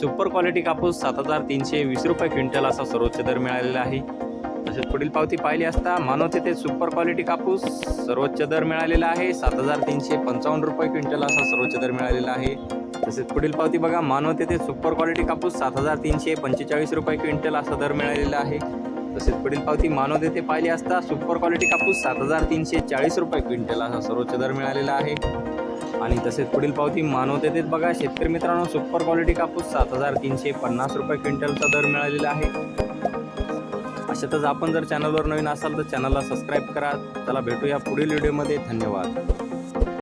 Super quality कापूस सात हजार तीनशे वीस रुपये क्विंटल असा सर्वोच्च दर मिळालेला आहे. तसेच पुढील पावती पाहिली असता मानव तेथे सुपर क्वालिटी कापूस सर्वोच्च दर मिळालेला आहे. सात हजार तीनशे पंचावन्न रुपये क्विंटल असा सर्वोच्च दर मिळालेला आहे. तसेच पुढील पावती बघा मानव तेथे सुपर क्वालिटी कापूस सात हजार तीनशे पंचेचाळीस रुपये क्विंटल असा दर मिळालेला आहे. तसेच पुढील पावती मानव तेथे पाहिली असता सुपर क्वालिटी कापूस सात हजार तीनशे चाळीस रुपये क्विंटल असा सर्वोच्च दर मिळालेला आहे. आणि तसेच पुढील पावती मानवतेत बघा. शेतकरी मित्रांनो सुपर क्वालिटी कापूस सात हजार तीनशे पन्नास रुपये क्विंटलचा दर मिळालेला आहे. अशातच आपण जर चॅनलवर नवीन असाल तर चॅनलला सबस्क्राईब करा. त्याला भेटूया पुढील व्हिडिओमध्ये धन्यवाद.